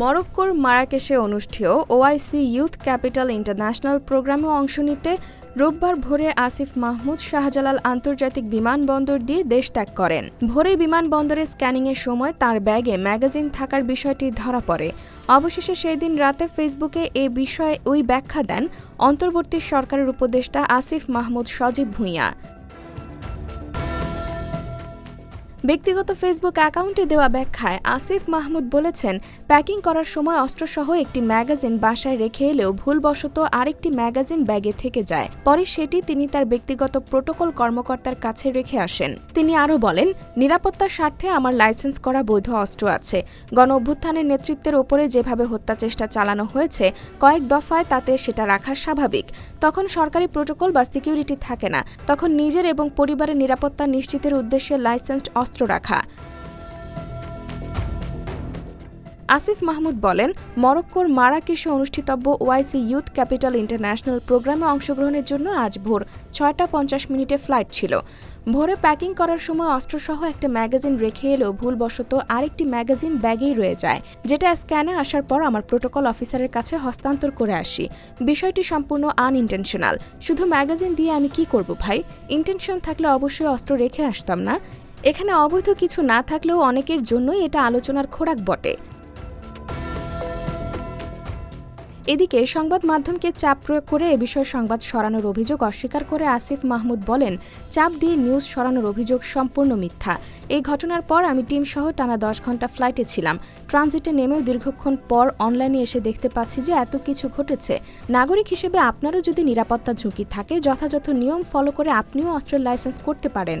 মরক্কোর মারাকেশে অনুষ্ঠেয় ওআইসি ইউথ ক্যাপিটাল ইন্টারন্যাশনাল প্রোগ্রামে অংশ নিতে রোববার ভোরে আসিফ মাহমুদ শাহজালাল আন্তর্জাতিক বিমানবন্দর দিয়ে দেশ ত্যাগ করেন। ভোরে বিমানবন্দরে স্ক্যানিংয়ের সময় তার ব্যাগে ম্যাগাজিন থাকার বিষয়টি ধরা পড়ে। অবশেষে সেই দিন রাতে ফেসবুকে এ বিষয়ে ওই ব্যাখ্যা দেন অন্তর্বর্তী সরকারের উপদেষ্টা আসিফ মাহমুদ সজীব ভূঁইয়া। ব্যক্তিগত ফেসবুক অ্যাকাউন্টে দেওয়া ব্যাখ্যায় আসিফ মাহমুদ বলেছেন, প্যাকিং করার সময় অস্ত্রসহ একটি ম্যাগাজিন বাসায় রেখে এলেও ভুলবশত আরেকটি ম্যাগাজিন ব্যাগে থেকে যায়। পরে সেটি তিনি তার ব্যক্তিগত প্রোটোকল কর্মকর্তার কাছে রেখে আসেন। তিনি আরও বলেন, নিরাপত্তার স্বার্থে আমার লাইসেন্স করা বৈধ অস্ত্র আছে। গণ অভ্যুত্থানের নেতৃত্বের ওপরে যেভাবে হত্যা চেষ্টা চালানো হয়েছে, কয়েক দফায় তাতে সেটা রাখা স্বাভাবিক। তখন সরকারি প্রোটোকল বা সিকিউরিটি থাকে না। তখন নিজের এবং পরিবারের নিরাপত্তা নিশ্চিতের উদ্দেশ্যে লাইসেন্সড অস্ত্র রাখা। আসিফ মাহমুদ বলেন, মরক্কোর মারাকেশে অনুষ্ঠিতব্য ওয়াইসি ইউথ ক্যাপিটাল ইন্টারন্যাশনাল প্রোগ্রামে অংশগ্রহণের জন্য আজ ভোর ছয়টা পঞ্চাশ মিনিটে ফ্লাইট ছিল। ভোরে প্যাকিং করার সময় অস্ত্রসহ একটা ম্যাগাজিন রেখে এলেও ভুলবশত আরেকটি ম্যাগাজিন ব্যাগেই রয়ে যায়। যেটা স্ক্যানে আসার পর আমার প্রোটোকল অফিসারের কাছে হস্তান্তর করে আসি। বিষয়টি সম্পূর্ণ আনইনটেনশনাল শুধু ম্যাগাজিন দিয়ে আমি কি করব ভাই? ইন্টেনশন থাকলে অবশ্যই অস্ত্র রেখে আসতাম না। এখানে অবৈধ কিছু না থাকলেও অনেকের জন্যই এটা আলোচনার খোরাক বটে। এদিকে সংবাদ মাধ্যমকে চাপ প্রয়োগ করে এ বিষয়ে সংবাদ সরানোর অভিযোগ অস্বীকার করে আসিফ মাহমুদ বলেন, চাপ দিয়ে নিউজ সরানোর অভিযোগ সম্পূর্ণ মিথ্যা। এই ঘটনার পর আমি টিম সহ টানা দশ ঘণ্টা ফ্লাইটে ছিলাম। ট্রানজিটে নেমেও দীর্ঘক্ষণ পর অনলাইনে এসে দেখতে পাচ্ছি যে এত কিছু ঘটেছে। নাগরিক হিসেবে আপনারও যদি নিরাপত্তা ঝুঁকি থাকে, যথাযথ নিয়ম ফলো করে আপনিও অস্ত্রের লাইসেন্স করতে পারেন।